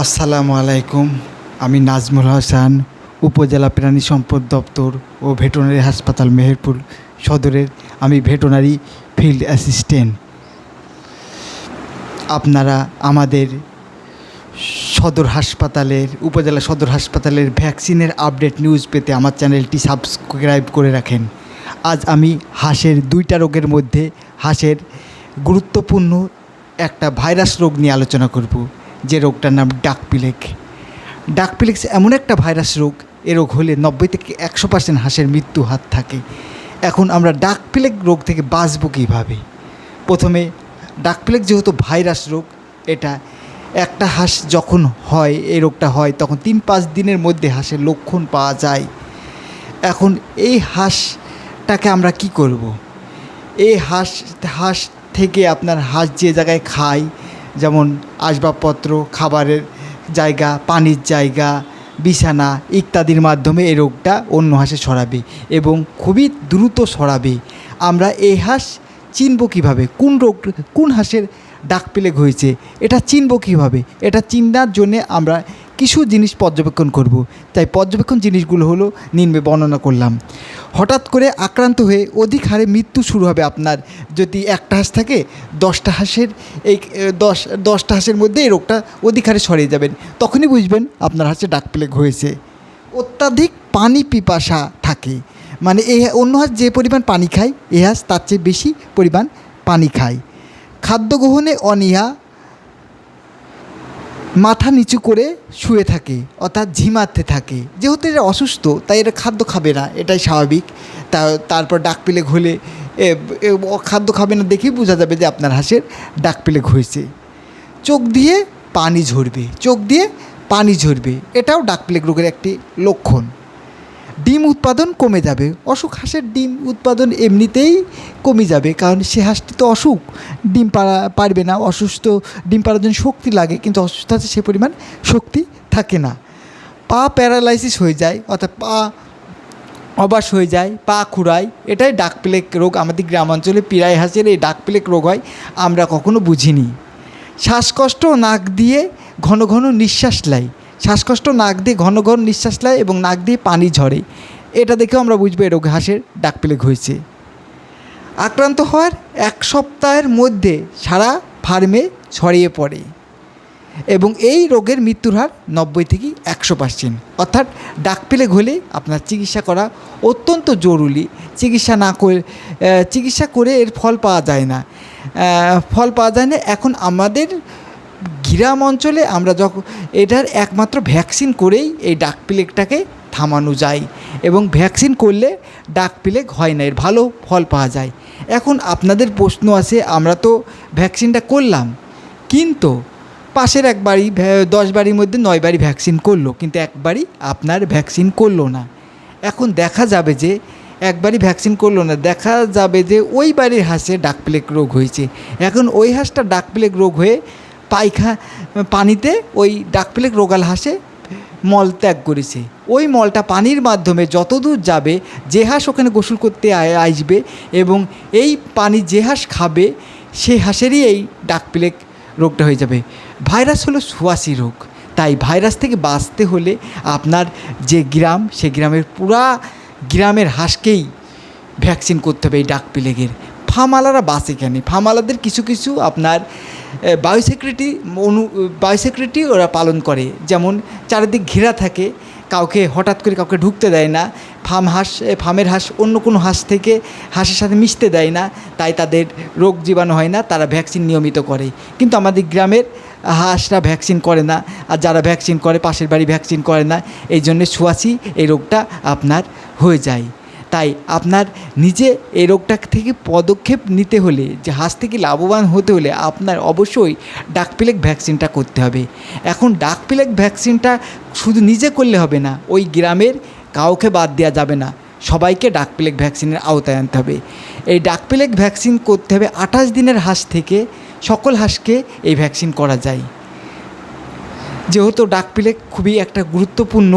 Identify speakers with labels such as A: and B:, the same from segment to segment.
A: আসসালামু আলাইকুম। আমি নাজমুল হাসান, উপজেলা প্রাণী সম্পদ দপ্তর ও ভেটেরিনারি হাসপাতাল মেহেরপুর সদরের আমি ভেটেরিনারি ফিল্ড অ্যাসিস্ট্যান্ট। আপনারা আমাদের সদর হাসপাতালের, উপজেলা সদর হাসপাতালের ভ্যাকসিনের আপডেট নিউজ পেতে আমার চ্যানেলটি সাবস্ক্রাইব করে রাখেন। আজ আমি হাঁসের দুইটা রোগের মধ্যে হাঁসের গুরুত্বপূর্ণ একটা ভাইরাস রোগ নিয়ে আলোচনা করব। যে রোগটার নাম ডাকপিলেক। ডাকপিলেক্স এমন একটা ভাইরাস রোগ, এ রোগ হলে নব্বই থেকে একশো পার্সেন্ট হাঁসের মৃত্যু হাত থাকে। এখন আমরা ডাকপিলেক রোগ থেকে বাঁচবো কীভাবে? প্রথমে, ডাকপিলেক যেহেতু ভাইরাস রোগ, এটা একটা হাঁস যখন হয়, এই রোগটা হয়, তখন তিন পাঁচ দিনের মধ্যে হাঁসের লক্ষণ পাওয়া যায়। এখন এই হাঁসটাকে আমরা কি করব। এই হাঁস হাঁস থেকে আপনার হাঁস যে জায়গায় খায় যেমন আসবাবপত্র, খাবারের জায়গা, পানির জায়গা, বিছানা ইত্যাদির মাধ্যমে এই রোগটা অন্য হাঁসে ছড়াবে এবং খুবই দ্রুত ছড়াবে। আমরা এই হাঁস চিনব কীভাবে? কোন রোগ, কোন হাঁসের ডাক প্লেগ হয়েছে এটা চিনব কীভাবে? এটা চিনার জন্যে আমরা কিছু জিনিস পর্যবেক্ষণ করব। তাই পর্যবেক্ষণ জিনিসগুলো হলো নিম্নে বর্ণনা করলাম। হঠাৎ করে আক্রান্ত হয়ে অধিক হারে মৃত্যু শুরু হবে আপনার। যদি একটা হাঁস থাকে, দশটা হাঁসের এই দশ, দশটা হাঁসের মধ্যে এই রোগটা অধিক হারে ছড়িয়ে যাবেন তখনই বুঝবেন আপনার হাঁসে ডাক প্লেগ হয়েছে। অত্যাধিক পানি পিপাসা থাকে। মানে এই অন্য হাঁস যে পরিমাণ পানি খায়, এ হাঁস তার চেয়ে বেশি পরিমাণ পানি খায়। খাদ্য গ্রহণে অনীহা মাথা নিচু করে শুয়ে থাকে, অর্থাৎ ঝিমাতে থাকে। যেহেতু এরা অসুস্থ, তাই এরা খাদ্য খাবে না, এটাই স্বাভাবিক। তা, তারপর ডাক পেলে ঘোলে খাদ্য খাবে না দেখেই বোঝা যাবে যে আপনার হাঁসের ডাক পেলে ঘুরছে। চোখ দিয়ে পানি ঝরবে, চোখ দিয়ে পানি ঝরবে, এটাও ডাক প্লেগ রোগের একটি লক্ষণ। ডিম উৎপাদন কমে যাবে। অসুখ হাঁসের ডিম উৎপাদন এমনিতেই কমে যাবে, কারণ সে হাঁসটি তো অসুখ। ডিম পাড়া পারবে না, অসুস্থ, ডিম পাড়ার জন্য শক্তি লাগে, কিন্তু অসুস্থ আছে সে পরিমাণ শক্তি থাকে না। পা প্যারালাইসিস হয়ে যায়, অর্থাৎ পা অবাস হয়ে যায়, পা খুঁড়ায়। এটাই ডাক প্লেগ রোগ। আমাদের গ্রামাঞ্চলে পিরাই হাঁসের এই ডাক প্লেগ রোগ হয়, আমরা কখনো বুঝিনি। শ্বাসকষ্ট, নাক দিয়ে ঘন ঘন নিঃশ্বাস নেয় শ্বাসকষ্ট, নাক দিয়ে ঘন ঘন নিঃশ্বাস নেয় এবং নাক দিয়ে পানি ঝরে। এটা দেখেও আমরা বুঝব রোগ হাঁসের ডাক প্লেগ হয়েছে। আক্রান্ত হওয়ার এক সপ্তাহের মধ্যে সারা ফার্মে ছড়িয়ে পড়ে এবং এই রোগের মৃত্যুর হার নব্বই থেকে একশো পার্সেন্ট অর্থাৎ ডাক পেলে হলে আপনার চিকিৎসা করা অত্যন্ত জরুরি। চিকিৎসা না করে চিকিৎসা করে এর ফল পাওয়া যায় না। ফল পাওয়া যায় না। এখন আমাদের গ্রাম অঞ্চলে আমরা যখন এটার একমাত্র ভ্যাকসিন করেই এই ডাক প্লেগটাকে থামানো যায় এবং ভ্যাকসিন করলে ডাক প্লেগ হয় না, এর ভালো ফল পাওয়া যায়। এখন আপনাদের প্রশ্ন আছে, আমরা তো ভ্যাকসিনটা করলাম, কিন্তু পাশের এক বাড়ি দশ বাড়ির মধ্যে নয় বাড়ি ভ্যাকসিন করল, কিন্তু একবারই আপনার ভ্যাকসিন করল না। এখন দেখা যাবে যে একবারই ভ্যাকসিন করল না, দেখা যাবে যে ওই বাড়ির হাঁসে ডাক প্লেগ রোগ হয়েছে। এখন ওই হাঁসটা ডাক প্লেগ রোগ হয়ে পায়খা পানিতে ওই ডাক প্লেগ রোগাল হাঁসে, মল ত্যাগ করেছে। ওই মলটা পানির মাধ্যমে যতদূর যাবে, যে হাঁস ওখানে গোসল করতে আসবে এবং এই পানি যে হাঁস খাবে সেই হাঁসেরই এই ডাক প্লেগ রোগটা হয়ে যাবে। ভাইরাস হলো সুয়াসি রোগ। তাই ভাইরাস থেকে বাঁচতে হলে আপনার যে গ্রাম, সে গ্রামের পুরা গ্রামের হাঁসকেই ভ্যাকসিন করতে হবে এই ডাক প্লেগের ফার্মালারা বাঁচে কেন? ফার্মালাদের কিছু কিছু আপনার বায়োসিকিউরিটি অনু বায়োসিকিউরিটি ওরা পালন করে। যেমন চারিদিক ঘেরা থাকে, কাউকে হঠাৎ করে কাউকে ঢুকতে দেয় না, ফার্ম হাঁস ফার্মের হাঁস অন্য কোনো হাঁস থেকে হাঁসের সাথে মিশতে দেয় না, তাই তাদের রোগ জীবাণু হয় না, তারা ভ্যাকসিন নিয়মিত করে। কিন্তু আমাদের গ্রামের হাঁসরা ভ্যাকসিন করে না, আর যারা ভ্যাকসিন করে, পাশের বাড়ি ভ্যাকসিন করে না, এই জন্যে ছোঁয়াশি এই রোগটা আপনার হয়ে যায়। তাই আপনার নিজে এই রোগটা থেকে পদক্ষেপ নিতে হলে, যে হাঁস থেকে লাভবান হতে হলে আপনার অবশ্যই ডাকপিলেক ভ্যাকসিনটা করতে হবে। এখন ডাকপিলেক ভ্যাকসিনটা শুধু নিজে করলে হবে না, ওই গ্রামের কাউকে বাদ দেওয়া যাবে না। সবাইকে ডাকপিলেক ভ্যাকসিনের আওতায় আনতে হবে। এই ডাকপিলেক ভ্যাকসিন করতে হবে আঠাশ দিনের হাঁস থেকে সকল হাঁসকে এই ভ্যাকসিন করা যায়। যেহেতু ডাকপিলেক খুবই একটা গুরুত্বপূর্ণ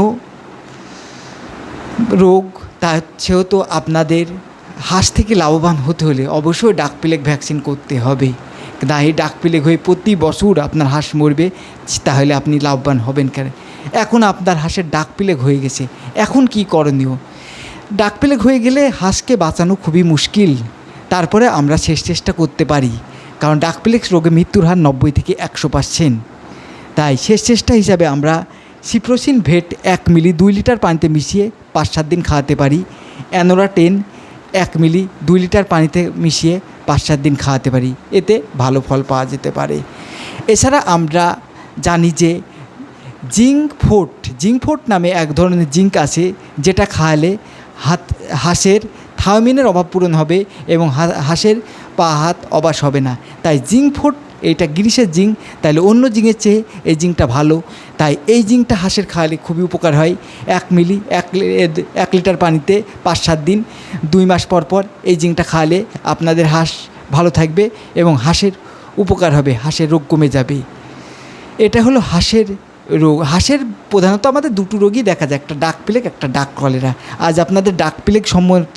A: রোগ তা সেহেতু আপনাদের হাঁস থেকে লাভবান হতে হলে অবশ্যই ডাক প্লেগ ভ্যাকসিন করতে হবে। দাহি ডাক পেলে হয়ে প্রতি বছর আপনার হাঁস মরবে, তাহলে আপনি লাভবান হবেন কেন? এখন আপনার হাঁসের ডাক পেলেগ হয়ে গেছে। এখন কি করণীয়? ডাক পেলেগ হয়ে গেলে হাঁসকে বাঁচানো খুবই মুশকিল। তারপরে আমরা শেষ চেষ্টা করতে পারি। কারণ ডাক পেলেক্স রোগে মৃত্যুর হার নব্বই থেকে একশো পার্সেন্ট। তাই শেষ চেষ্টা হিসাবে আমরা সিপ্রোসিন ভেট এক মিলি দুই লিটার পানিতে মিশিয়ে পাঁচ সাত দিন খাওয়াতে পারি। অ্যানোরা টেন, এক মিলি, দুই লিটার পানিতে মিশিয়ে পাঁচ সাত দিন খাওয়াতে পারি। এতে ভালো ফল পাওয়া যেতে পারে। এছাড়া আমরা জানি যে জিঙ্ক ফোর্ট জিঙ্ক ফোর্ট নামে এক ধরনের জিঙ্ক আছে যেটা খাওয়ালে হাত, হাঁসের থায়ামিনের অভাব পূরণ হবে এবং হাঁসের পা, হাত অবাস হবে না। তাই জিঙ্ক ফোর্ট এইটা গ্রিসের জিং তাহলে অন্য জিঙ্কের চেয়ে এই জিঙ্কটা ভালো। তাই এই জিঙ্কটা হাঁসের খাওয়ালে খুবই উপকার হয়। এক মিলি, এক এক লিটার পানিতে পাঁচ সাত দিন, দুই মাস পর পর এই জিঙ্কটা খাওয়ালে আপনাদের হাঁস ভালো থাকবে এবং হাঁসের উপকার হবে, হাঁসের রোগ কমে যাবে। এটা হলো হাঁসের রোগ হাঁসের প্রধানত আমাদের দুটো রোগই দেখা যায়, একটা ডাক প্লেগ একটা ডাক কলেরা। আজ আপনাদের ডাক প্লেগ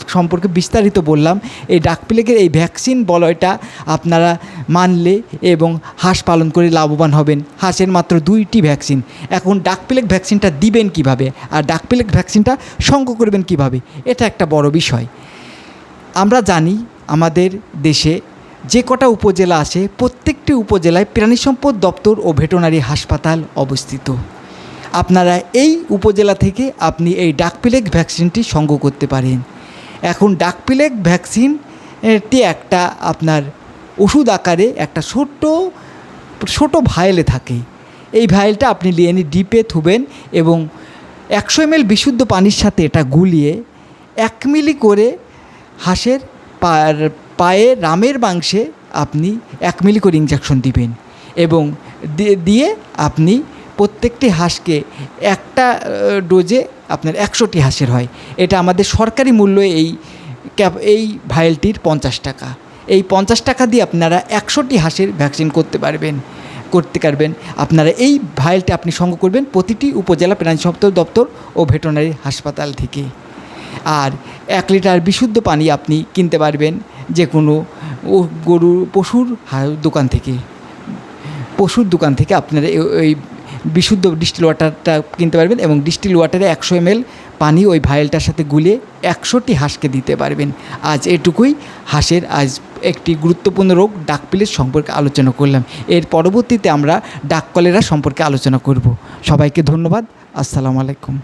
A: সম্পর্কে বিস্তারিত বললাম। এই ডাক প্লেগের এই ভ্যাকসিন বলয়টা আপনারা মানলে এবং হাঁস পালন করে লাভবান হবেন। হাঁসের মাত্র দুইটি ভ্যাকসিন। এখন ডাক প্লেগ ভ্যাকসিনটা দিবেন কীভাবে? আর ডাক প্লেগ ভ্যাকসিনটা সংগ্রহ করবেন কীভাবে? এটা একটা বড় বিষয়। আমরা জানি আমাদের দেশে যে কটা উপজেলা আছে, প্রত্যেকটি উপজেলায় প্রাণী সম্পদ দপ্তর ও ভেটেরিনারি হাসপাতাল অবস্থিত। আপনারা এই উপজেলা থেকে আপনি এই ডাকপিলেক ভ্যাকসিনটি সংগ্রহ করতে পারেন। এখন ডাকপিলেক ভ্যাকসিন, এটি একটা আপনার ওষুধ আকারে একটা ছোট্ট, ছোট ভায়েলে থাকে। এই ভায়েলটা আপনি নিয়ে নিয়ে ডিপে থুবেন এবং একশো এমএল বিশুদ্ধ পানির সাথে এটা গুলিয়ে এক মিলি করে হাঁসের পায়ে রামের মাংসে আপনি এক মিলি করে ইঞ্জেকশন দিবেন এবং দিয়ে আপনি প্রত্যেকটি হাঁসকে একটা ডোজে আপনার একশোটি হাঁসের হয়। এটা আমাদের সরকারি মূল্য এই ক্যাপ, এই ভাইলটির পঞ্চাশ টাকা। এই পঞ্চাশ টাকা দিয়ে আপনারা একশোটি হাঁসের ভ্যাকসিন করতে পারবেন করতে পারবেন। আপনারা এই ভাইলটা আপনি সংগ্রহ করবেন প্রতিটি উপজেলা প্রাণী সম্পদ দপ্তর ও ভেটেরিনারি হাসপাতাল থেকে। আর এক লিটার বিশুদ্ধ পানি আপনি কিনতে পারবেন। যে কোনো ও গরু পশুর দোকান থেকে। পশুর দোকান থেকে আপনারা ওই বিশুদ্ধ ডিস্টিল ওয়াটারটা কিনতে পারবেন এবং ডিস্টিল ওয়াটারে একশো এমএল পানি ওই ভাইলটার সাথে গুলে একশোটি হাঁসকে দিতে পারবেন। আজ এটুকুই। হাঁসের আজ একটি গুরুত্বপূর্ণ রোগ, ডাক প্লেট সম্পর্কে আলোচনা করলাম। এর পরবর্তীতে আমরা ডাক কলেরা সম্পর্কে আলোচনা করব। সবাইকে ধন্যবাদ। আসসালামু আলাইকুম।